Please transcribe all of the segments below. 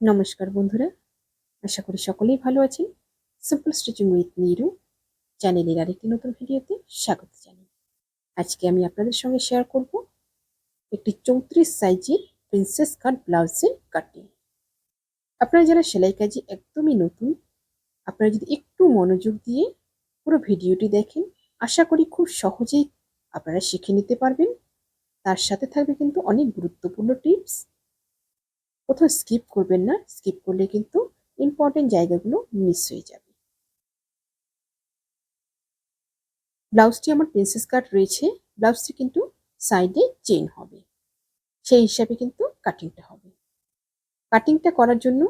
নমস্কার বন্ধুরা, আশা করি সকলেই ভালো আছেন। সিম্পল স্টিচিং উইথ নিরু চ্যানেলের আরেকটি নতুন ভিডিওতে স্বাগত জানাই। আজকে আমি আপনাদের সঙ্গে শেয়ার করব একটি চৌত্রিশ সাইজের প্রিন্সেস কাট ব্লাউজের কাটিং আপনারা যারা সেলাই কাজে একদমই নতুন, আপনারা যদি একটু মনোযোগ দিয়ে পুরো ভিডিওটি দেখেন, আশা করি খুব সহজেই আপনারা শিখে নিতে পারবেন। তার সাথে থাকবে কিন্তু অনেক গুরুত্বপূর্ণ টিপস কোথাও স্কিপ করবেন না। স্কিপ করলে কিন্তু ইম্পর্টেন্ট জায়গাগুলো মিস হয়ে যাবে। ব্লাউজটি আমার প্রিন্সেস কাট রয়েছে। ব্লাউজটি কিন্তু সাইডে চেন হবে। সেই হিসাবে কিন্তু কাটিংটা হবে। কাটিংটা করার জন্য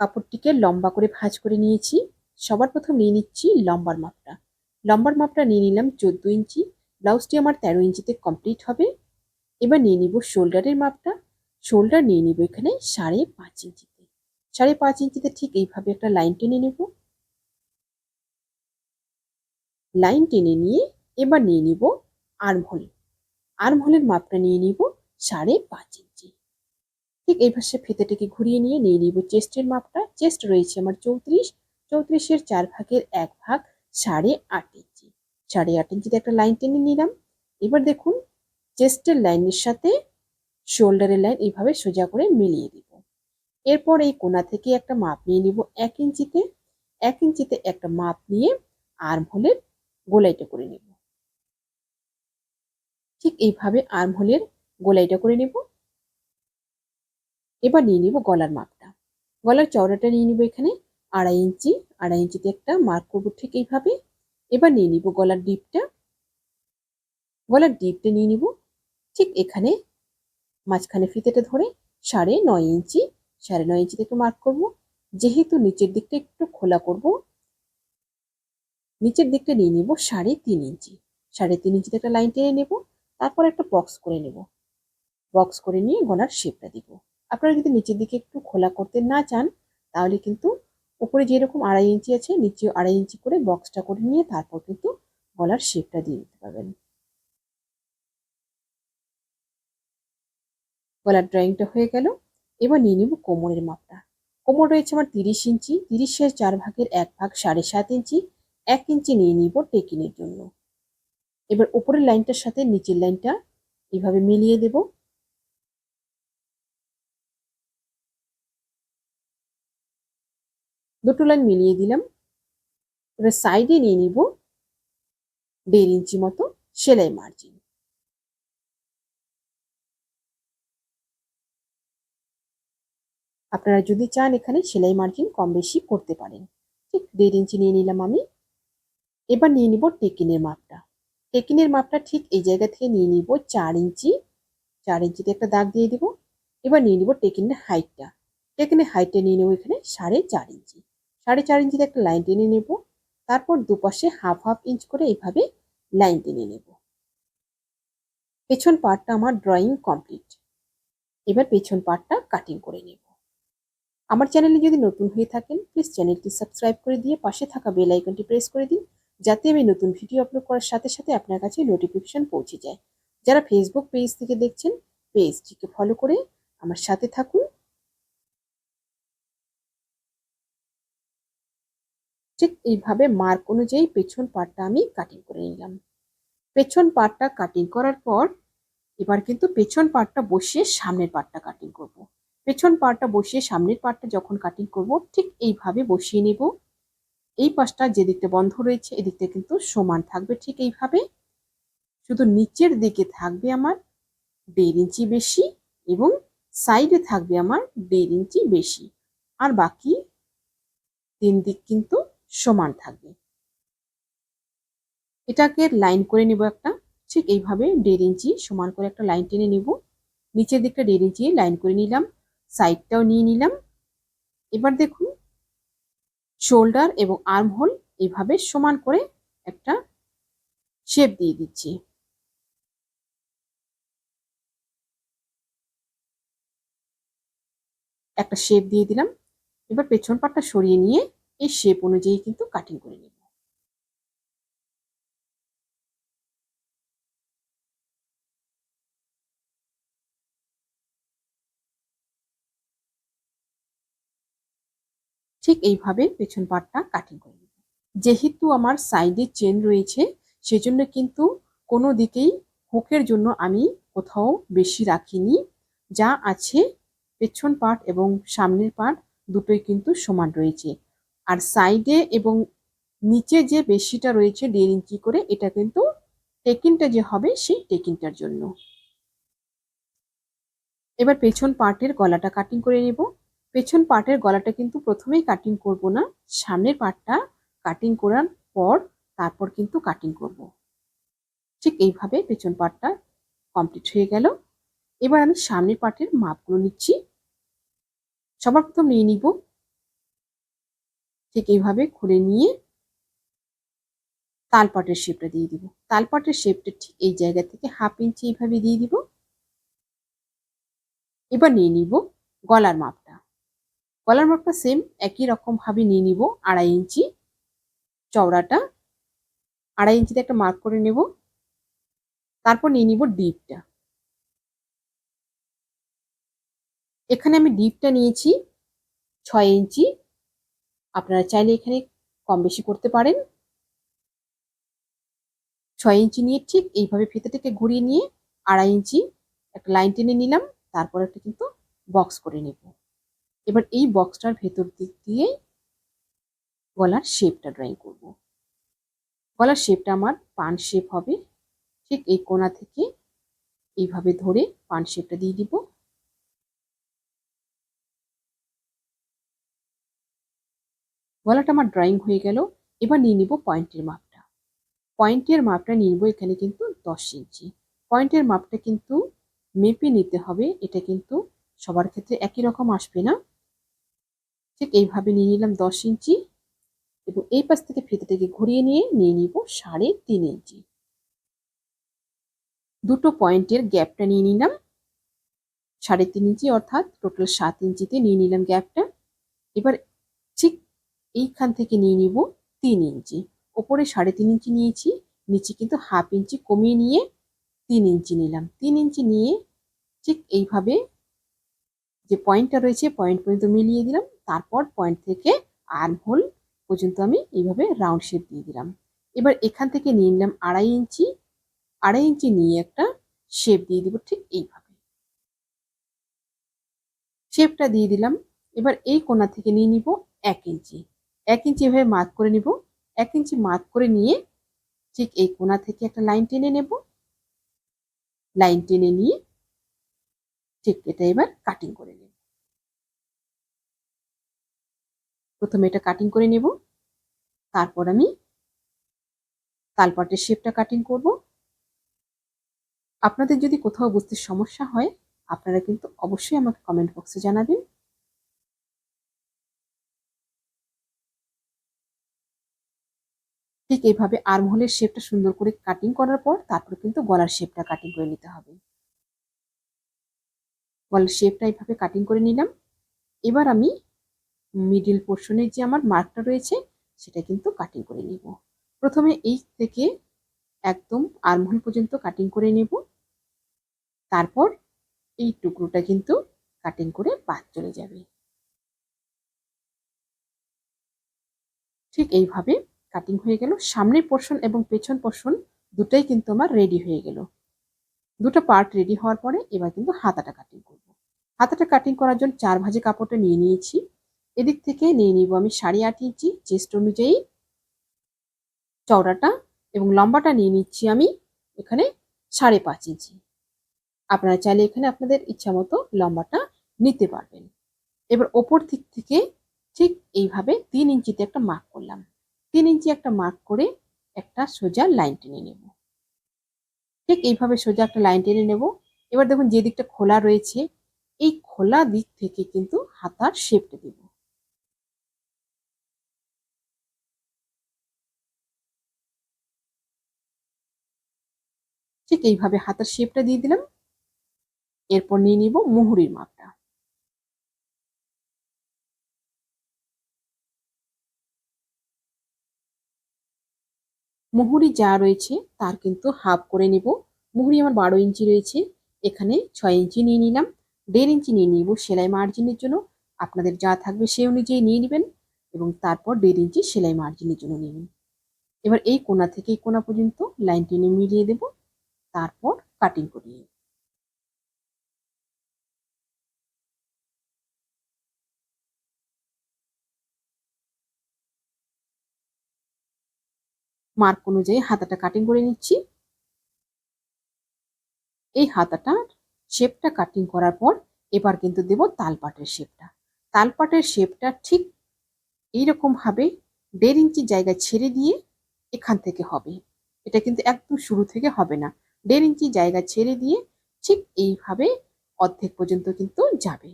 কাপড়টিকে লম্বা করে ভাঁজ করে নিয়েছি। সবার প্রথম নিয়ে নিচ্ছি লম্বার মাপটা। লম্বার মাপটা নিয়ে নিলাম চোদ্দ ইঞ্চি। ব্লাউজটি আমার তেরো ইঞ্চিতে কমপ্লিট হবে। এবার নিয়ে নিব শোল্ডারের মাপটা। শোল্ডার নিয়ে নিব এখানে সাড়ে পাঁচ ইঞ্চিতে। সাড়ে পাঁচ ইঞ্চিতে ঠিক এইভাবে একটা লাইন টেনে নেব। লাইন টেনে নিয়ে এবার নিয়ে নিব আর্মহোল। আর্মহোলের মাপটা নিয়ে নিব সাড়ে পাঁচ ইঞ্চি। ঠিক এই পাশে ফিতেটাকে ঘুরিয়ে নিয়ে নিয়ে নিব চেস্টের মাপটা। চেস্ট রয়েছে আমার চৌত্রিশ। চৌত্রিশের চার ভাগের এক ভাগ সাড়ে আট ইঞ্চি। সাড়ে আট ইঞ্চিতে একটা লাইন টেনে নিলাম। এবার দেখুন, চেস্টের লাইনের সাথে শোল্ডারের লাইন এইভাবে সোজা করে মিলিয়ে দিব। এরপর এই কোনা থেকে একটা মাপ নিয়ে নিব। এক ইঞ্চিতে এক ইঞ্চিতে একটা মাপ নিয়ে আর্ম হোলের গোলাইটা করে নেব। ঠিক এইভাবে আর্ম হোলের গোলাইটা করে নেব। এবার নিয়ে নিব গলার মাপটা। গলার চওড়াটা নিয়ে নিব এখানে আড়াই ইঞ্চি। আড়াই ইঞ্চিতে একটা মার্ক করব ঠিক এইভাবে। এবার নিয়ে নিব গলার ডিপটা। গলার ডিপটা নিয়ে নিব। ঠিক এখানে মাঝখানে ফিতেটা ধরে সাড়ে নয় ইঞ্চি, সাড়ে নয় ইঞ্চিতে একটু মার্ক করব। যেহেতু নিচের দিকটা একটু খোলা করব, নিচের দিকটা নিয়ে নেব সাড়ে তিন ইঞ্চি। সাড়ে তিন ইঞ্চিতে একটা লাইন টেনে নেব, তারপর একটা বক্স করে নেব। বক্স করে নিয়ে গলার শেপটা দিব। আপনারা যদি নিচের দিকে একটু খোলা করতে না চান, তাহলে কিন্তু উপরে যেরকম আড়াই ইঞ্চি আছে নিচে আড়াই ইঞ্চি করে বক্সটা করে নিয়ে তারপর কিন্তু গলার শেপটা দিয়ে দিতে পারবেন। গলার ড্রয়িংটা হয়ে গেল। এবার নিয়ে নিব কোমরের মাপটা। কোমর রয়েছে আমার তিরিশ ইঞ্চি। তিরিশের চার ভাগের এক ভাগ সাড়ে সাত ইঞ্চি। এক ইঞ্চি নিয়ে নিব টেকিনের জন্য। এবার উপরের লাইনটার সাথে নিচের লাইনটা এভাবে মিলিয়ে দেব। দুটো লাইন মিলিয়ে দিলাম। এবার সাইডে নিয়ে নিব দেড় ইঞ্চি মতো সেলাই মার্জিন আপনারা যদি চান এখানে সেলাই মার্জিন কম বেশি করতে পারেন। ঠিক দেড় ইঞ্চি নিয়ে নিলাম আমি। এবার নিয়ে নিব টেকিনের মাপটা। টেকিনের মাপটা ঠিক এই জায়গা থেকে নিয়ে নিব চার ইঞ্চি চার ইঞ্চিতে একটা দাগ দিয়ে দিব। এবার নিয়ে নিব টেকিনের হাইটটা টেকিনের হাইটটা নিয়ে নেব এখানে সাড়ে চার ইঞ্চি সাড়ে চার ইঞ্চিতে একটা লাইন টেনে নেব। তারপর দুপাশে হাফ হাফ ইঞ্চ করে এইভাবে লাইন টেনে নেব। পেছন পার্টটা আমার ড্রয়িং কমপ্লিট এবার পেছন পার্টটা কাটিং করে নেব। আমার চ্যানেলে যদি নতুন হয়ে থাকেন প্লিজ চ্যানেলটি সাবস্ক্রাইব করে দিয়ে পাশে থাকা বেল আইকনটি প্রেস করে দিন, যাতে আমি নতুন ভিডিও আপলোড করার সাথে সাথে আপনার কাছে নোটিফিকেশন পৌঁছে যায়। যারা ফেসবুক পেজ থেকে দেখছেন পেজটিকে ফলো করে আমার সাথে থাকুন। ঠিক এইভাবে মার্ক অনুযায়ী পেছন পার্টটা আমি কাটিং করে নিলাম। পেছন পার্টটা কাটিং করার পর, এবার কিন্তু পেছন পার্টটা বসিয়ে সামনের পার্টটা কাটিং করব। পেছন পার্টটা বসিয়ে সামনের পার্টটা যখন কাটিং করব, ঠিক এইভাবে বসিয়ে নেব। এই পাশটা যে দিকটা বন্ধ রয়েছে, এদিকটা কিন্তু সমান থাকবে ঠিক এইভাবে। শুধু নিচের দিকে থাকবে আমার দেড় ইঞ্চি বেশি এবং সাইডে থাকবে আমার দেড় ইঞ্চি বেশি। আর বাকি তিন দিক কিন্তু সমান থাকবে। এটাকে লাইন করে নেব একটা, ঠিক এইভাবে দেড় ইঞ্চি সমান করে একটা লাইন টেনে নেব। নিচের দিকটা দেড় ইঞ্চি লাইন করে নিলাম। সাইডটাও নিয়ে নিলাম। এবার দেখুন, শোল্ডার এবং আর্ম হোল এইভাবে সমান করে একটা শেপ দিয়ে দিচ্ছি। একটা শেপ দিয়ে দিলাম। এবার পেছন পাটটা সরিয়ে নিয়ে এই শেপ অনুযায়ী কিন্তু কাটিং করে নিব। ঠিক এইভাবে পেছন পাটটা কাটিং করে নেব যেহেতু আমার সাইডে চেন রয়েছে, সেজন্য কিন্তু কোনো দিকেই হুকের জন্য আমি কোথাও বেশি রাখিনি। যা আছে পেছন পার্ট এবং সামনের পার্ট দুটোই কিন্তু সমান রয়েছে। আর সাইডে এবং নিচে যে বেশিটা রয়েছে দেড় ইঞ্চি করে, এটা কিন্তু টেকিনটা যে হবে সেই টেকিনটার জন্য। এবার পেছন পার্টের গলাটা কাটিং করে নেব। পেছন পার্টের গলাটা কিন্তু প্রথমেই কাটিং করব না, সামনের পার্টটা কাটিং করার পর তারপর কিন্তু কাটিং করব। ঠিক এইভাবে পেছন পার্টটা কমপ্লিট হয়ে গেল। এবার আমি সামনের পার্টের মাপগুলো নিচ্ছি। সবার প্রথম নিয়ে নিব। ঠিক এইভাবে খুলে নিয়ে তালপাটের শেপটা দিয়ে দিব। তালপাটের শেপটা ঠিক এই জায়গা থেকে হাফ ইঞ্চি এইভাবে দিয়ে দিব। এবার নিয়ে নিব গলার মাপটা গলার মাপটা সেম একই রকম ভাবে নিয়ে নিব আড়াই ইঞ্চি। চওড়াটা আড়াই ইঞ্চিতে একটা মার্ক করে নেব। তারপর নিয়ে নিব ডিপটা এখানে আমি ডিপটা নিয়েছি ছয় ইঞ্চি। আপনারা চাইলে এখানে কম বেশি করতে পারেন। ছয় ইঞ্চি নিয়ে ঠিক এইভাবে ফিতেটাকে ঘুরিয়ে নিয়ে আড়াই ইঞ্চি একটা লাইন টেনে নিলাম, তারপর একটা কিন্তু বক্স করে নেব। এবার এই বক্সটার ভেতর দিক দিয়ে গলার শেপটা ড্রয়িং করব। গলার শেপটা আমার পান শেপ হবে। ঠিক এই কোনা থেকে এইভাবে ধরে পান শেপটা দিয়ে দিব। গলাটা আমার ড্রয়িং হয়ে গেল। এবার নিয়ে নিব পয়েন্টের মাপটা। পয়েন্টের মাপটা নিয়ে নিব এখানে কিন্তু দশ ইঞ্চি। পয়েন্টের মাপটা কিন্তু মেপে নিতে হবে। এটা কিন্তু সবার ক্ষেত্রে একই রকম আসবে না। ঠিক এইভাবে নিয়ে নিলাম দশ ইঞ্চি এবং এই পাশ থেকে ফিতেটাকে ঘুরিয়ে নিয়ে নিয়ে নিব সাড়ে তিন ইঞ্চি। দুটো পয়েন্টের গ্যাপটা নিয়ে নিলাম। সাড়ে তিন ইঞ্চি অর্থাৎ টোটাল সাত ইঞ্চিতে নিয়ে নিলাম গ্যাপটা। এবার ঠিক এইখান থেকে নিয়ে নিব তিন ইঞ্চি। ওপরে সাড়ে তিন ইঞ্চি নিয়েছি, নিচে কিন্তু হাফ ইঞ্চি কমিয়ে নিয়ে তিন ইঞ্চি নিলাম। তিন ইঞ্চি নিয়ে ঠিক এইভাবে যে পয়েন্টটা রয়েছে, পয়েন্ট পর্যন্ত মিলিয়ে দিলাম। তারপর পয়েন্ট থেকে আর্ম হোল পর্যন্ত আমি এইভাবে রাউন্ড শেপ দিয়ে দিলাম। এবার এখান থেকে নিয়ে নিলাম আড়াই ইঞ্চি। আড়াই ইঞ্চি নিয়ে একটা শেপ দিয়ে দিব ঠিক এইভাবে। শেপটা দিয়ে দিলাম। এবার এই কোনা থেকে নিয়ে নিব এক ইঞ্চি। এক ইঞ্চি এভাবে মার্ক করে নিব। এক ইঞ্চি মার্ক করে নিয়ে ঠিক এই কোনা থেকে একটা লাইন টেনে নেব। লাইন টেনে নিয়ে ঠিক এটা এবার কাটিং করে নেব। প্রথমে এটা কাটিং করে নেব। তারপর আমি তালপাটের শেপটা কাটিং করব। আপনাদের যদি কোথাও বুঝতে সমস্যা হয়, আপনারা কিন্তু অবশ্যই আমাকে কমেন্ট বক্সে জানাবেন। ঠিক এইভাবে আর্মহোলের শেপটা সুন্দর করে কাটিং করার পর তারপর কিন্তু গলার শেপটা কাটিং করে নিতে হবে। গলার শেপটা এইভাবে কাটিং করে নিলাম। এবার আমি মিডিল পোর্শনের যে আমার মার্কটা রয়েছে, সেটা কিন্তু কাটিং করে নিব। প্রথমে এই থেকে একদম আর্মহোল পর্যন্ত কাটিং করে নেব। তারপর এই টুকরোটা কিন্তু কাটিং করে বাদ চলে যাবে। ঠিক এইভাবে কাটিং হয়ে গেল। সামনের পোর্শন এবং পেছন পোর্শন দুটাই কিন্তু আমার রেডি হয়ে গেল। দুটো পার্ট রেডি হওয়ার পরে এবার কিন্তু হাতাটা কাটিং করব। হাতাটা কাটিং করার জন্য চার ভাজে কাপড়টা নিয়ে নিয়েছি। এদিক থেকে নিয়ে নিব আমি সাড়ে আট ইঞ্চি চেস্ট অনুযায়ী চওড়াটা এবং লম্বাটা নিয়ে নিচ্ছি আমি এখানে সাড়ে পাঁচ ইঞ্চি। আপনারা চাইলে এখানে আপনাদের ইচ্ছা মতো লম্বাটা নিতে পারবেন। এবার ওপর দিক থেকে ঠিক এইভাবে তিন ইঞ্চিতে একটা মার্ক করলাম। তিন ইঞ্চি একটা মার্ক করে একটা সোজা লাইন টেনে নেব। ঠিক এইভাবে সোজা একটা লাইন টেনে নেব। এবার দেখুন যে দিকটা খোলা রয়েছে, এই খোলা দিক থেকে কিন্তু হাতার শেপটা দেব। ঠিক এইভাবে হাতার শেপটা দিয়ে দিলাম। এরপর নিয়ে নিব মুহুরির মাপটা। মুহুরি যা রয়েছে তার কিন্তু হাফ করে নিব। মুহুরি আমার বারো ইঞ্চি রয়েছে। এখানে ছয় ইঞ্চি নিয়ে নিলাম। দেড় ইঞ্চি নিয়ে নিব সেলাই মার্জিনের জন্য। আপনাদের যা থাকবে সে অনুযায়ী নিয়ে নেবেন এবং তারপর দেড় ইঞ্চি সেলাই মার্জিনের জন্য নেবেন এবার এই কোনা থেকে এই কোণা পর্যন্ত লাইন টেনে মিলিয়ে দেব। তারপর কাটিং করে নেব মার্ক অনুযায়ী হাতাটা কাটিং করে নিচ্ছি। এই হাতাটার শেপটা কাটিং করার পর এবার কিন্তু দেব তালপাটের শেপটা তালপাটের শেপটা ঠিক এইরকম ভাবে দেড় ইঞ্চি জায়গা ছেড়ে দিয়ে এখান থেকে হবে। এটা কিন্তু একদম শুরু থেকে হবে না। দেড় ইঞ্চি জায়গা ছেড়ে দিয়ে ঠিক এইভাবে অর্ধেক পর্যন্ত কিন্তু যাবে।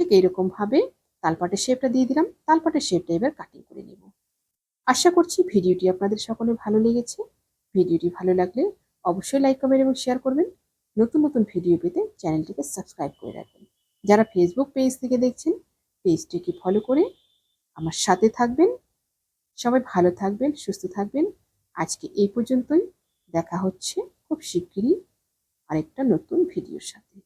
ঠিক এইরকমভাবে তালপাটের শেপটা দিয়ে দিলাম, তালপাটের শেপটা এবার কাটিং করে নেব। আশা করছি ভিডিওটি আপনাদের সকলে ভালো লেগেছে। ভিডিওটি ভালো লাগলে অবশ্যই লাইক কমেন্ট এবং শেয়ার করবেন। নতুন নতুন ভিডিও পেতে চ্যানেলটিকে সাবস্ক্রাইব করে রাখবেন। যারা ফেসবুক পেজ থেকে দেখছেন পেজটিকে ফলো করে আমার সাথে থাকবেন। সবাই ভালো থাকবেন, সুস্থ থাকবেন। আজকে এই পর্যন্তই। দেখা হচ্ছে খুব শিগগিরই আরেকটা নতুন ভিডিওর সাথে।